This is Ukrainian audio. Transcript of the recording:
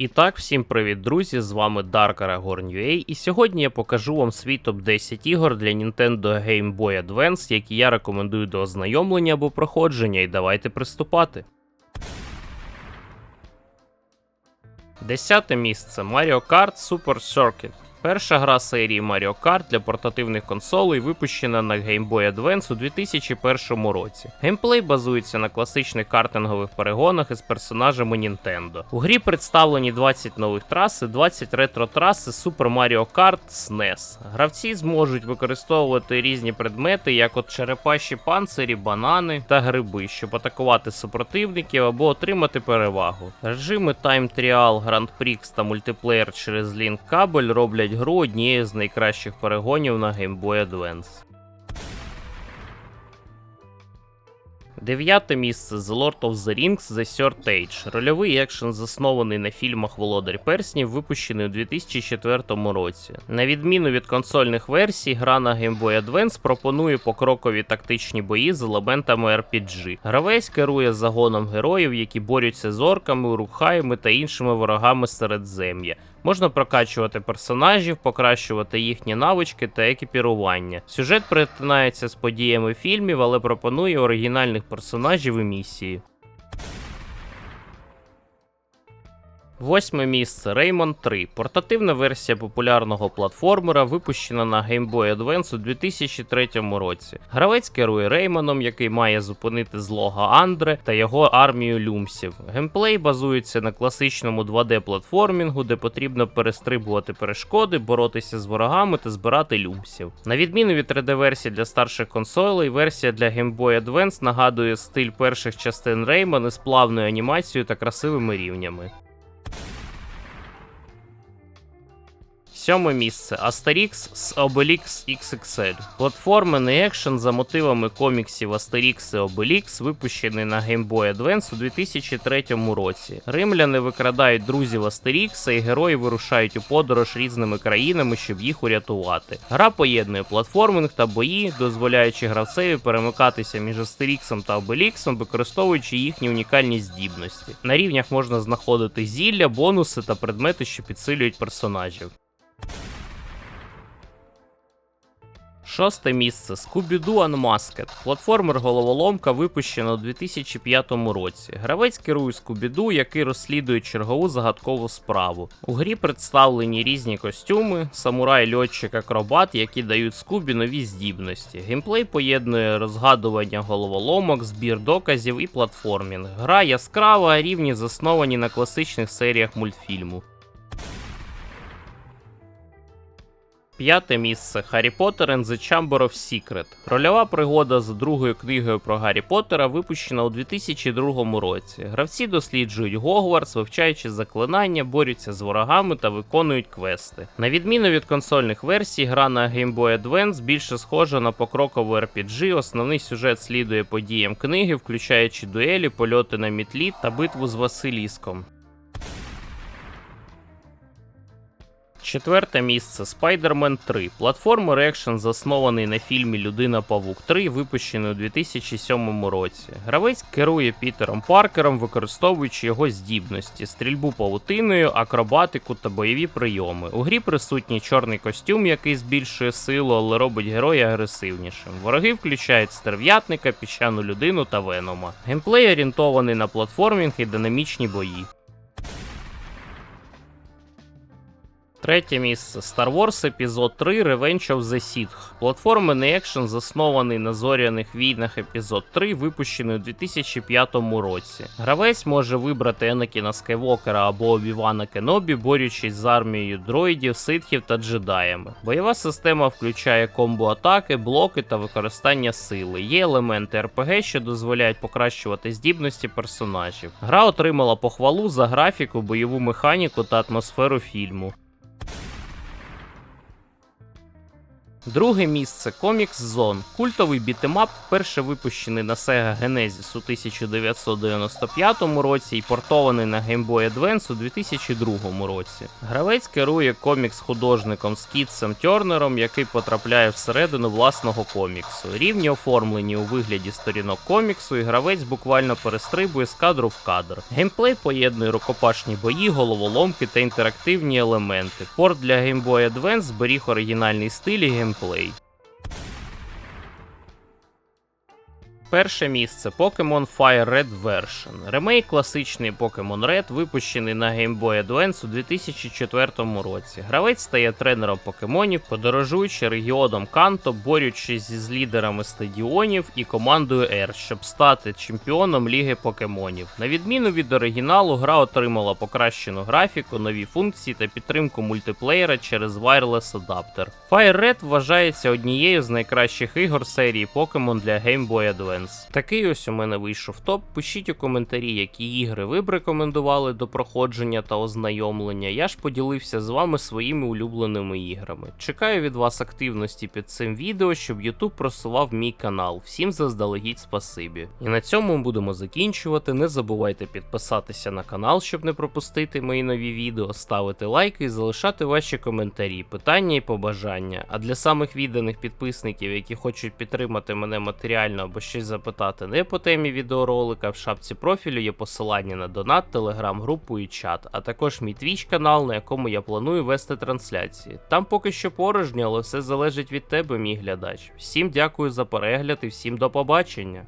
І так, всім привіт, друзі! З вами Dark Aragorn і сьогодні я покажу вам свій топ-10 ігор для Nintendo Game Boy Advance, які я рекомендую до ознайомлення або проходження, і давайте приступати. Десяте місце Mario Kart Super Circuit. Перша гра серії Mario Kart для портативних консолей випущена на Game Boy Advance у 2001 році. Геймплей базується на класичних картингових перегонах із персонажами Nintendo. У грі представлені 20 нових трас і 20 ретро-трас Super Mario Kart SNES. Гравці зможуть використовувати різні предмети, як от черепаші панцирі, банани та гриби, щоб атакувати супротивників або отримати перевагу. Режими Time Trial, Grand Prix та мультиплеєр через Link кабель роблять гру однією з найкращих перегонів на Game Boy Advance. Дев'яте місце The Lord of the Rings The Third Age. Рольовий екшен, заснований на фільмах Володар Перснів, випущений у 2004 році. На відміну від консольних версій, гра на Game Boy Advance пропонує покрокові тактичні бої з елементами RPG. Гравець керує загоном героїв, які борються з орками, урухаями та іншими ворогами Середзем'я. Можна прокачувати персонажів, покращувати їхні навички та екіпірування. Сюжет перетинається з подіями фільмів, але пропонує оригінальних персонажів і місії. Восьме місце Rayman 3. Портативна версія популярного платформера, випущена на Game Boy Advance у 2003 році. Гравець керує Реймоном, який має зупинити злого Андре та його армію люмсів. Геймплей базується на класичному 2D-платформінгу, де потрібно перестрибувати перешкоди, боротися з ворогами та збирати люмсів. На відміну від 3D-версії для старших консолей, версія для Game Boy Advance нагадує стиль перших частин Rayman з плавною анімацією та красивими рівнями. Сьоме місце Asterix з Obelix XXL. Платформений екшен за мотивами коміксів Asterix і Obelix, випущений на Game Boy Advance у 2003 році. Римляни викрадають друзів Астерікса, і герої вирушають у подорож різними країнами, щоб їх урятувати. Гра поєднує платформинг та бої, дозволяючи гравцеві перемикатися між Астеріксом та Обеліксом, використовуючи їхні унікальні здібності. На рівнях можна знаходити зілля, бонуси та предмети, що підсилюють персонажів. Шосте місце Scooby-Doo Unmasked. Платформер головоломка випущена у 2005 році. Гравець керує Scooby-Doo, який розслідує чергову загадкову справу. У грі представлені різні костюми, самурай, льотчик, акробат, які дають Скубі нові здібності. Геймплей поєднує розгадування головоломок, збір доказів і платформінг. Гра яскрава, а рівні засновані на класичних серіях мультфільму. П'яте місце Харрі Поттер and the Chamber of Secret. Рольова пригода за другою книгою про Гаррі Поттера випущена у 2002 році. Гравці досліджують Гогвартс, вивчаючи заклинання, борються з ворогами та виконують квести. На відміну від консольних версій, гра на Game Boy Advance більше схожа на покрокову RPG. Основний сюжет слідує подіям книги, включаючи дуелі, польоти на мітлі та битву з Василіском. Четверте місце Spider-Man 3. Платформер екшен, заснований на фільмі Людина Павук 3, випущений у 2007 році. Гравець керує Пітером Паркером, використовуючи його здібності, стрільбу павутиною, акробатику та бойові прийоми. У грі присутній чорний костюм, який збільшує силу, але робить героя агресивнішим. Вороги включають стерв'ятника, піщану людину та венома. Геймплей орієнтований на платформінг і динамічні бої. Третє місце Star Wars Епізод 3 Revenge of the Sith. Платформений екшен, заснований на зоряних війнах Епізод 3, випущений у 2005 році. Гравець може вибрати Енакіна Скайвокера або Обівана Кенобі, борючись з армією дроїдів, ситхів та джедаями. Бойова система включає комбо-атаки, блоки та використання сили. Є елементи РПГ, що дозволяють покращувати здібності персонажів. Гра отримала похвалу за графіку, бойову механіку та атмосферу фільму. Друге місце Comics Zone. Культовий бітемап, вперше випущений на Sega Genesis у 1995 році і портований на Game Boy Advance у 2002 році. Гравець керує комікс-художником Скітсом Тернером, який потрапляє всередину власного коміксу. Рівні оформлені у вигляді сторінок коміксу, і гравець буквально перестрибує з кадру в кадр. Геймплей поєднує рукопашні бої, головоломки та інтерактивні елементи. Порт для Game Boy Advance зберіг оригінальний стиль і геймплей. Перше місце Pokemon Fire Red Version. Ремейк класичний Pokemon Red, випущений на Game Boy Advance у 2004 році. Гравець стає тренером покемонів, подорожуючи регіоном Канто, борючись з лідерами стадіонів і командою Earth, щоб стати чемпіоном Ліги покемонів. На відміну від оригіналу, гра отримала покращену графіку, нові функції та підтримку мультиплеєра через Wireless адаптер. Fire Red вважається однією з найкращих ігор серії Pokemon для Game Boy Advance. Такий ось у мене вийшов топ. Пишіть у коментарі, які ігри ви б рекомендували до проходження та ознайомлення. Я ж поділився з вами своїми улюбленими іграми. Чекаю від вас активності під цим відео, щоб YouTube просував мій канал. Всім заздалегідь спасибі. І на цьому будемо закінчувати. Не забувайте підписатися на канал, щоб не пропустити мої нові відео, ставити лайки і залишати ваші коментарі, питання і побажання. А для самих відданих підписників, які хочуть підтримати мене матеріально або щось запитати не по темі відеоролика, в шапці профілю є посилання на донат, телеграм-групу і чат, а також мій твіч канал, на якому я планую вести трансляції. Там поки що порожньо, але все залежить від тебе, мій глядач. Всім дякую за перегляд і всім до побачення.